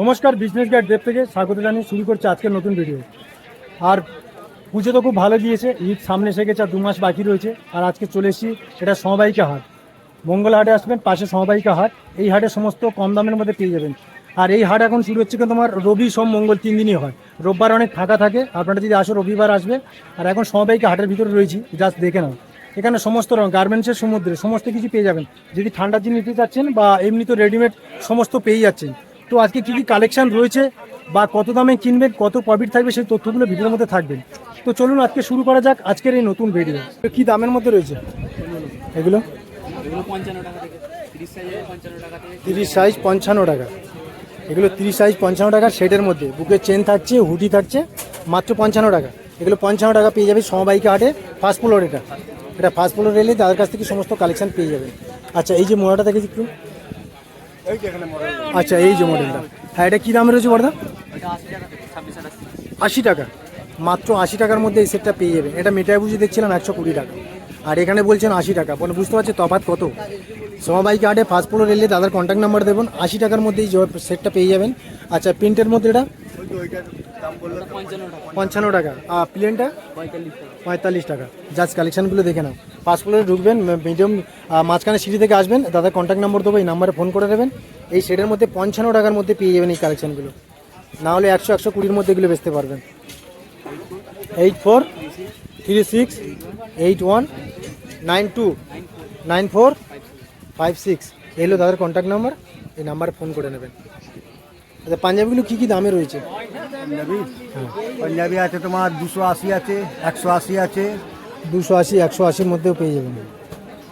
নমস্কার business guide দেব থেকে স্বাগত জানিয়ে শুরু করছে আজকের নতুন ভিডিও আর পুজো তো খুব ভালো গিয়েছে ঈদ সামনে এসে গেছে আর দু মাস বাকি রয়েছে। আর আজকে চলে এসেছি, এটা সমবায়িকা হাট। মঙ্গল হাটে আসবেন, পাশে সমবায়িকা হাট। এই হাটে সমস্ত কম দামের মধ্যে পেয়ে যাবেন। আর এই হাট এখন শুরু হচ্ছে কিন্তু তোমার রবি, সোম, মঙ্গল তিন দিনই হয়। রোববার অনেক ফাঁকা থাকে, আপনারা যদি আসো রবিবার আসবে, আর এখন সমবায়িকা হাটের ভিতরে রয়েছি জাস্ট দেখে নাও। এখানে সমস্ত রকম গার্মেন্টসের সমুদ্রে সমস্ত কিছু পেয়ে যাবেন। যদি ঠান্ডার জিনিস নিতে চাচ্ছেন বা এমনি তো রেডিমেড সমস্ত পেয়ে যাচ্ছেন। তো আজকে কী কী কালেকশন রয়েছে বা কত দামে কিনবেন, কত প্রফিট থাকবে সেই তথ্যগুলো ভিডিওর মধ্যে থাকবেন তো চলুন আজকে শুরু করা যাক, আজকের এই নতুন ভিডিও কী দামের মধ্যে রয়েছে? এগুলো? তিরিশ সাইজ পঞ্চান্ন টাকা। এগুলো তিরিশ সাইজ পঞ্চান্ন টাকা সেটের মধ্যে। বুকের চেন থাকছে হুডি থাকছে, মাত্র পঞ্চান্ন টাকা। এগুলো পঞ্চান্ন টাকা পেয়ে যাবে সমবাইকে হাটে ফার্স্ট ফ্লোর এটা। এটা ফার্স্ট ফ্লোর এলে তাদের কাছ থেকে সমস্ত কালেকশন পেয়ে যাবে আচ্ছা এই যে মোড়াটা দেখেছি একটু। আচ্ছা এই যে মডেলটা হ্যাঁ এটা কী দামে রয়েছে ওইটা আশি টাকা। মাত্র আশি টাকার মধ্যে এই সেটটা পেয়ে যাবেন। এটা মেটায় বুঝি দেখছিলাম একশো কুড়ি টাকা। আর এখানে বলছেন আশি টাকা। মানে বুঝতে পারছি তফাৎ কত। সমবাই কার্ডে ফার্স্ট ফ্লোর এলে দাদার কন্ট্যাক্ট নাম্বার দেবেন। আশি টাকার মধ্যে এই সেটটা পেয়ে যাবেন। আচ্ছা প্রিন্টের মধ্যে এটা? পঞ্চান্ন টাকা। আর প্লেনটা পঁয়তাল্লিশ টাকা। জাস্ট কালেকশানগুলো দেখে নাও। ফার্স্ট ফ্লোরে ঢুকবেন মিডিয়াম মাঝখানে সিঁড়ি থেকে আসবেন দাদার কন্ট্যাক্ট নাম্বার দেবো, এই নাম্বারে ফোন করে নেবেন। এই সেটের মধ্যে পঞ্চান্ন টাকার মধ্যে পেয়ে যাবেন এই কালেকশানগুলো না হলে একশো একশো কুড়ির মধ্যে এগুলো বেচতে পারবেন। Eight four three six eight one nine two nine four five six এই হলো দাদার কন্ট্যাক্ট নাম্বার এই নাম্বারে ফোন করে নেবেন। আচ্ছা পাঞ্জাবিগুলো কী কী দামে রয়েছে? পাঞ্জাবি? পাঞ্জাবি আছে তোমার দুশো আশি আছে, একশো আশি আছে দুশো আশি একশো আশির মধ্যেও পেয়ে যাবেন।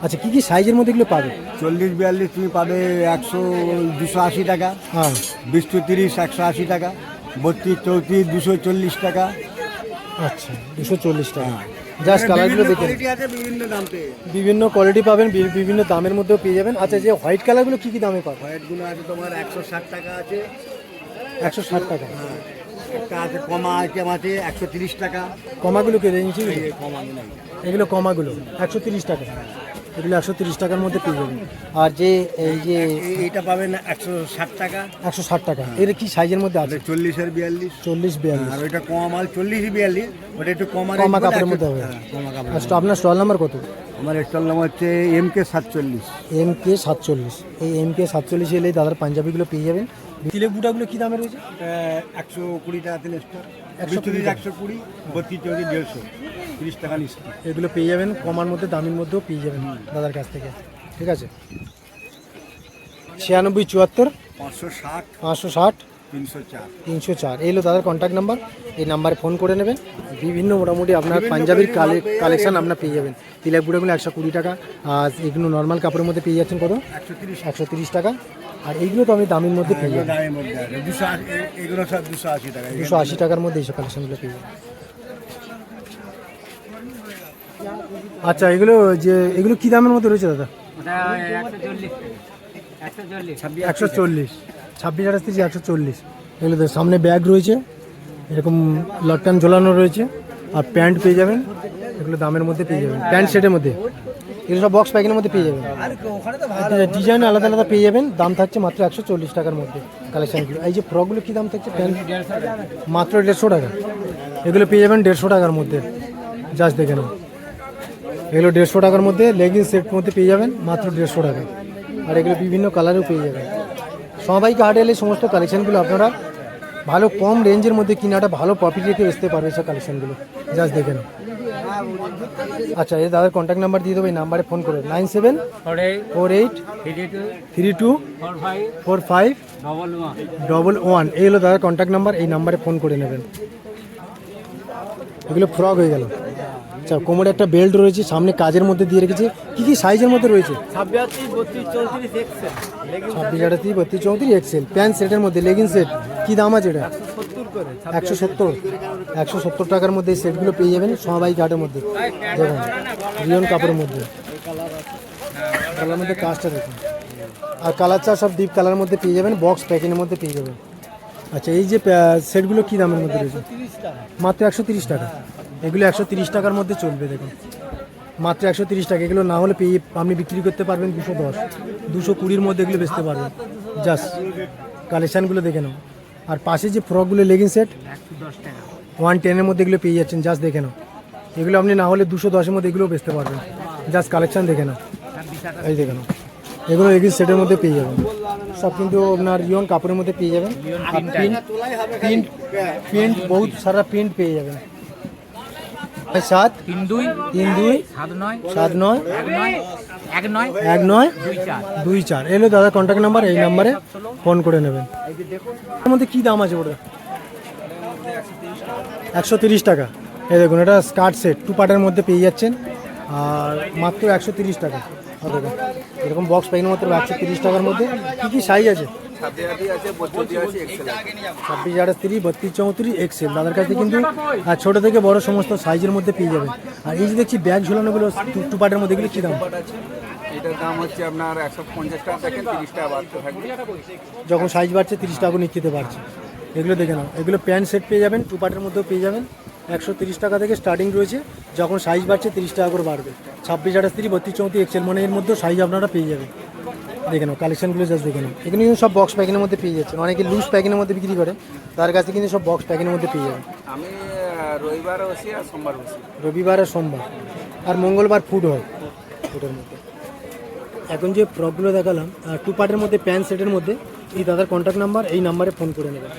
আচ্ছা কী কী সাইজের মধ্যে এগুলো পাবে? চল্লিশ বিয়াল্লিশ তুমি পাবে একশো দুশো আশি টাকা হ্যাঁ। বিশ তিরিশ একশো আশি টাকা বত্রিশ চৌত্রিশ দুশো চল্লিশ টাকা। আচ্ছা দুশো চল্লিশ টাকা। জাস্ট কালারগুলো দেখে বিভিন্ন দাম বিভিন্ন কোয়ালিটি পাবেন বিভিন্ন দামের মধ্যেও পেয়ে যাবেন। আচ্ছা যে হোয়াইট কালারগুলো কী কী দামে পাবেন হোয়াইটগুলো আছে তোমার একশো ষাট টাকা আছে। একশো ষাট টাকা। একটা আছে কমা আইটেম আছে একশো তিরিশ টাকা। কমাগুলো কে রেঞ্জি কমাগুলো এগুলো কমাগুলো একশো তিরিশ টাকা। এগুলো একশো তিরিশ টাকার মধ্যে পেয়ে যাবেন। আর যে এই যে এই- এইটা পাবেন একশো ষাট টাকা। একশো ষাট টাকা। এর কি সাইজের মধ্যে আছে? চল্লিশের বিয়াল্লিশ। চল্লিশ বিয়াল্লিশ। আর ওইটা কমা মাল চল্লিশ বিয়াল্লিশ। ওটা একটু কমা কমা কাপড়ের মধ্যে হবে। হ্যাঁ, আপনার স্টল নাম্বার কত? আমার স্টল নাম হচ্ছে এম কে সাতচল্লিশ। এম কে সাতচল্লিশ। এই এম কে সাতচল্লিশ এলেই দাদার পাঞ্জাবিগুলো পেয়ে যাবেন। তিলেক বুটাগুলো কী দামে রয়েছে? একশো কুড়ি টাকা তেল স্টোর। একশো একশো কুড়ি তিরিশ টাকা। একশো কুড়ি বত্রিশ চৌত্রিশ দেড়শো। তিরিশ টাকা নিচ্ছি এগুলো পেয়ে যাবেন কমার মধ্যে দামের মধ্যেও পেয়ে যাবেন দাদার কাছ থেকে। ঠিক আছে? ছিয়ানব্বই চুয়াত্তর পাঁচশো ষাট। পাঁচশো ষাট তিনশো চার। এই হলো দাদার কন্ট্যাক্ট নাম্বার এই নাম্বারে ফোন করে নেবেন। বিভিন্ন মোটামুটি আপনার পাঞ্জাবির কালেকশন আপনার পেয়ে যাবেন। তিলাক বুড়াগুলো একশো কুড়ি টাকা। আর এগুলো নর্মাল কাপড়ের মধ্যে পেয়ে যাচ্ছেন কত? একশো তিরিশ। টাকা। আর এইগুলো তো আমি দামের মধ্যে পেয়ে যাবেন দামের মধ্যে আছে। দুশো আশি টাকার মধ্যে এইসব কালেকশনগুলো পেয়ে যাবেন। আচ্ছা এগুলো যে এগুলো কী দামের মধ্যে রয়েছে দাদা? একশো চল্লিশ। ছাব্বিশ আঠাশ থেকে একশো চল্লিশ। এগুলো সামনে ব্যাগ রয়েছে, এরকম লটকান ঝোলানো রয়েছে, আর প্যান্ট পেয়ে যাবেন, এগুলো দামের মধ্যে পেয়ে যাবেন, প্যান্ট সেটের মধ্যে। এগুলো সব বক্স প্যাকের মধ্যে পেয়ে যাবেন। ডিজাইন আলাদা আলাদা পেয়ে যাবেন, দাম থাকছে মাত্র একশো চল্লিশ টাকার মধ্যে কালেকশানগুলো এই যে ফ্রকগুলো কী দাম থাকছে? প্যান্ট মাত্র দেড়শো টাকা। এগুলো পেয়ে যাবেন দেড়শো টাকার মধ্যে। জাস্ট দেখে নাও। এগুলো দেড়শো টাকার মধ্যে লেগিংস সেট মধ্যে পেয়ে যাবেন, মাত্র দেড়শো টাকা। আর এগুলো বিভিন্ন কালারেও পেয়ে যাবেন। সবাইকে হাটে এলে সমস্ত কালেকশনগুলো আপনারা ভালো কম রেঞ্জের মধ্যে কিনাটা ভালো প্রফিট রেখে বেচতে পারবে সব কালেকশনগুলো জাস্ট দেখে নাও আচ্ছা এই দাদার কন্ট্যাক্ট নাম্বার দিয়ে দেবো এই নাম্বারে ফোন করে। Nine seven four eight three two four five double one এই হলো দাদার কন্ট্যাক্ট নাম্বার এই নাম্বারে ফোন করে নেবেন। এগুলো ফ্রক হয়ে গেল। আচ্ছা কোমরে একটা বেল্ট রয়েছে সামনে কাজের মধ্যে দিয়ে রেখেছে। কি কি সাইজের মধ্যে রয়েছে? ছাব্বিশ আটাত্রিশ বত্রিশ চৌত্রিশ এক্সেল প্যান্ট সেটের মধ্যে লেগিং সেট কি দাম আছে এটা? একশো সত্তর একশো সত্তর টাকার মধ্যে এই সেটগুলো পেয়ে যাবেন সবাই ঘাটের মধ্যে। দেখুন রিয়ন কাপড়ের মধ্যে। কালার মধ্যে কাজটা দেখুন আর কালার চা সব ডিপ কালার মধ্যে পেয়ে যাবেন বক্স প্যাকিংয়ের মধ্যে পেয়ে যাবেন। আচ্ছা এই যে সেটগুলো কী দামের মধ্যে রয়েছে? মাত্র একশো তিরিশ টাকা। এগুলো একশো টাকার মধ্যে চলবে, দেখুন। মাত্র একশো তিরিশ টাকা। এগুলো না হলে পেয়ে আপনি বিক্রি করতে পারবেন দুশো দশ। দুশো কুড়ির মধ্যে এগুলো বেচতে পারবেন। জাস্ট কালেকশানগুলো দেখে নাও। আর পাশে যে ফ্রকগুলো, লেগিং সেট, ওয়ান টেনের মধ্যে এগুলো পেয়ে যাচ্ছেন, জাস্ট দেখে নাও। এগুলো আপনি না হলে দুশো দশের মধ্যে এগুলো বেচতে পারবেন। জাস্ট কালেকশান দেখে নাও। এই দেখে নাও। এগুলো লেগিং সেটের মধ্যে পেয়ে যাবেন। সব কিন্তু আপনার রিয়ন কাপড়ের মধ্যে পেয়ে যাবেন। আর প্রিন্ট প্রিন্ট প্রিন্ট, বহুত সারা প্রিন্ট পেয়ে যাবেন। সাত তিন দুই তিন দুই সাত নয় সাত নয় এক নয় এক নয় দুই চার। এলো দাদা কন্ট্যাক্ট নাম্বার এই নাম্বারে ফোন করে নেবেন। এর মধ্যে কী দাম আছে ওটা একশো তিরিশ টাকা। এই দেখুন এটা স্কার্ট সেট টু পার্টের মধ্যে পেয়ে যাচ্ছেন। আর মাত্র একশো তিরিশ টাকা। এরকম বক্স প্যাকিং মাত্র একশো তিরিশ টাকার মধ্যে। কী কী সাইজ আছে? ছাব্বিশ আঠাশ তিরিশ বত্রিশ চৌত্রিশ এক্সেল দাদার কাছে কিন্তু আর ছোটো থেকে বড় সমস্ত সাইজের মধ্যে পেয়ে যাবেন। আর এই যে দেখছি ব্যাগ ঝুলানোগুলো টু পার্টের মধ্যে এগুলো কী দাম? এটার দাম হচ্ছে আপনার একশো পঞ্চাশ টাকা থেকে তিরিশ টাকা বাড়তে থাকবে। যখন সাইজ বাড়ছে তিরিশ টাকা করে নিশ্চিতে বাড়ছে। এগুলো দেখে নাও। এগুলো প্যান্ট সেট পেয়ে যাবেন টু পার্টের মধ্যেও পেয়ে যাবেন। একশো তিরিশ টাকা থেকে স্টার্টিং রয়েছে। যখন সাইজ বাড়ছে তিরিশ টাকা করে বাড়বে। ছাব্বিশ আঠাশ তিরিশ বত্রিশ চৌত্রিশ এক্সেল মানে এর মধ্যেও সাইজ আপনারা পেয়ে যাবেন। দেখে নাও কালেকশনগুলো জাস্ট দেখে নাও। এখানে কিন্তু সব বক্স প্যাকিংয়ের মধ্যে পেয়ে যাচ্ছেন। অনেকে লুজ প্যাকিংয়ের মধ্যে বিক্রি করে তার কাছে কিন্তু সব বক্স প্যাকিংয়ের মধ্যে পেয়ে যাবেন। আমি রবিবার বসি আর সোমবার বসি। রবিবার আর সোমবার। আর মঙ্গলবার ফুড হয় ফুডের মধ্যে। এখন যে ফ্রকগুলো দেখালাম টু পার্টের মধ্যে প্যান্ট সেটের মধ্যে এই দাদার কন্ট্যাক্ট নাম্বার এই নাম্বারে ফোন করে নেবেন।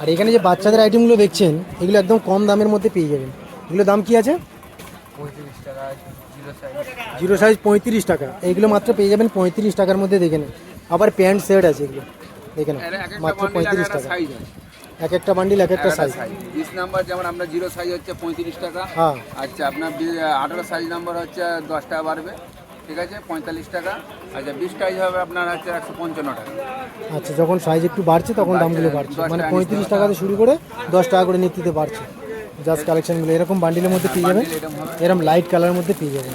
আর এখানে যে বাচ্চাদের আইটেমগুলো দেখছেন এগুলো একদম কম দামের মধ্যে পেয়ে যাবেন। এগুলো দাম কি আছে? জিরো সাইজ পঁয়ত্রিশ টাকা। এইগুলো মাত্র পেয়ে যাবেন পঁয়ত্রিশ টাকার মধ্যে দেখে নেন। আবার প্যান্ট সেট আছে এগুলো। দেখে নেন মাত্র পঁয়ত্রিশ টাকা। এক একটা বান্ডিল এক একটা সাইজ বিশ নাম্বার যেমন আপনার জিরো সাইজ হচ্ছে পঁয়ত্রিশ টাকা। হ্যাঁ। আচ্ছা আপনার আঠারো সাইজ নাম্বার হচ্ছে দশ টাকা বাড়বে। ঠিক আছে পঁয়তাল্লিশ টাকা। আচ্ছা বিশ সাইজ হবে আপনার হচ্ছে একশো পঞ্চান্ন টাকা। আচ্ছা যখন সাইজ একটু বাড়ছে তখন দামগুলো বাড়ছে। মানে পঁয়ত্রিশ টাকা থেকে শুরু করে দশ টাকা করে নিতে বাড়ছে। জাস্ট কালেকশনগুলো এরকম বান্ডিলের মধ্যে পেয়ে যাবেন। এরকম লাইট কালারের মধ্যে পেয়ে যাবেন।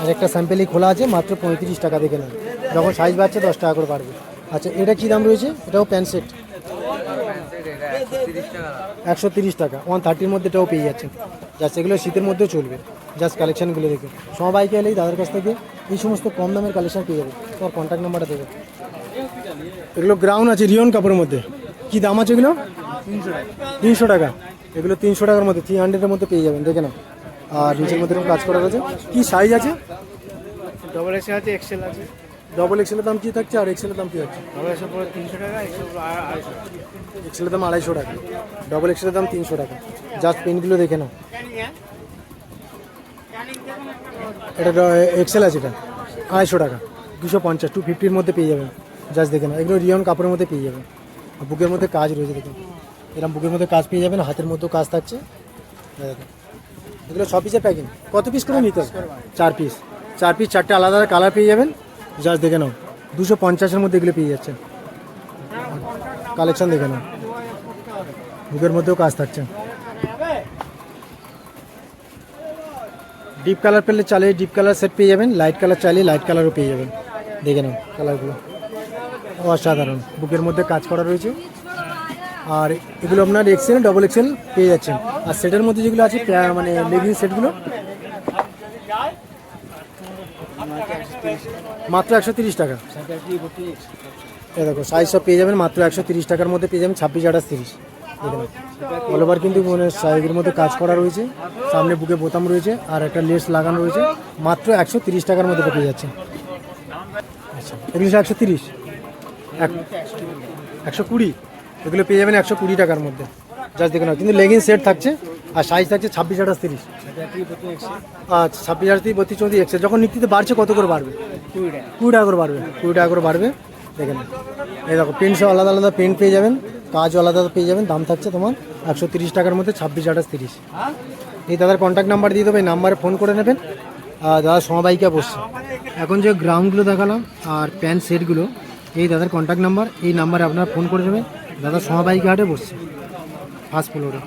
আর একটা স্যাম্পেলই খোলা আছে মাত্র পঁয়ত্রিশ টাকা দেখে নেন। যখন সাইজ বাড়ছে দশ টাকা করে বাড়বে। আচ্ছা এটা কী দাম রয়েছে? এটাও প্যান্ট সেট একশো তিরিশ টাকা। ওয়ান থার্টির মধ্যে এটাও পেয়ে যাচ্ছেন। জাস্ট এগুলো শীতের মধ্যেও চলবে। জাস্ট কালেকশানগুলো দেখে। সবাইকে এলেই দাদার কাছ থেকে এই সমস্ত কম দামের কালেকশন পেয়ে যাবে তোমার কন্ট্যাক্ট নাম্বারটা দেবে এগুলো গ্রাউন্ড আছে রিয়ন কাপড়ের মধ্যে। কী দাম আছে এগুলো? তিনশো টাকা। এগুলো তিনশো টাকার মধ্যে থ্রি হান্ড্রেডের মধ্যে পেয়ে যাবেন দেখে নাও। আর নিচের মধ্যে এরকম কাজ করা রয়েছে? কি সাইজ আছে? ডবল এক্সেল আছে এক্সেল আছে। ডবল এক্সেলের দাম কি থাকছে আর এক্সেলের দাম কি থাকছে? পরে তিনশো টাকা আড়াইশো এক্সেলের দাম আড়াইশো টাকা। ডবল এক্সেলের দাম তিনশো টাকা। জাস্ট পেনগুলো দেখে নাও। এটা এক্সেল আছে এটা। আড়াইশো টাকা। দুশো পঞ্চাশ টু ফিফটির মধ্যে পেয়ে যাবেন। জাস্ট দেখে নাও। এগুলো রিয়ন কাপড়ের মধ্যে পেয়ে যাবেন। বুকের মধ্যে কাজ রয়েছে দেখুন এরকম বুকের মধ্যে কাজ পেয়ে যাবেন, হাতের মধ্যেও কাজ থাকছে। এই এগুলো ছ পিসের প্যাকিং কত পিস করে নিতে হবে? চার পিস চার পিস চারটে আলাদা আলাদা কালার পেয়ে যাবেন। জাস্ট দেখে নাও। দুশো পঞ্চাশের মধ্যে এগুলো পেয়ে যাচ্ছেন। কালেকশন দেখে নাও। বুকের মধ্যেও কাজ থাকছে। ডিপ কালার পেলে চালে ডিপ কালার সেট পেয়ে যাবেন। লাইট কালার চাইলে লাইট কালারও পেয়ে যাবেন। দেখে নাও কালারগুলো অসাধারণ। বুকের মধ্যে কাজ করা রয়েছে। আর এগুলো আপনার এক্সেল ডবল এক্সেল পেয়ে যাচ্ছেন। আর সেটের মধ্যে যেগুলো আছে মানে লেগিং সেটগুলো, মাত্র একশো তিরিশ টাকা। এই দেখো সাইজ সব পেয়ে যাবেন, মাত্র একশো তিরিশ টাকার মধ্যে পেয়ে যাবেন ছাব্বিশ, আঠাশ, তিরিশ। অল ওভার কিন্তু মানে সাইজের মধ্যে কাজ করা রয়েছে, সামনে বুকে বোতাম রয়েছে, আর একটা লেস লাগানো রয়েছে, মাত্র একশো তিরিশ টাকার মধ্যে পেয়ে যাচ্ছে আচ্ছা একশো তিরিশ। একশো কুড়ি। এগুলো পেয়ে যাবেন একশো কুড়ি টাকার মধ্যে। জাস্ট দেখে নাও। কিন্তু লেগিং সেট থাকছে আর সাইজ থাকছে ছাব্বিশ আঠাশ তিরিশ। আচ্ছা ছাব্বিশ আঠাশ তিরিশ বত্রিশ চৌত্রিশ একশো। যখন নিত্যতে বাড়ছে কত করে বাড়বে? কুড়ি টাকা। করে বাড়বে কুড়ি টাকা করে বাড়বে। দেখে নিন এই দেখো প্রিন্ট সব আলাদা আলাদা প্রিন্ট পেয়ে যাবেন। কাজও আলাদা আলাদা পেয়ে যাবেন। দাম থাকছে তোমার একশো তিরিশ টাকার মধ্যে ছাব্বিশ আঠাশ তিরিশ। এই দাদার কন্ট্যাক্ট নাম্বার দিয়ে দেবে এই নাম্বারে ফোন করে নেবেন। আর দাদা সমবাইকে বসছে। এখন যে গ্রাউন্ডগুলো দেখালাম আর প্যান্ট সেটগুলো এই দাদার কন্ট্যাক্ট নাম্বার এই নাম্বারে আপনারা ফোন করে নেবেন দাদা সবাই হাটে বসছে ফার্স্ট ফ্লোরে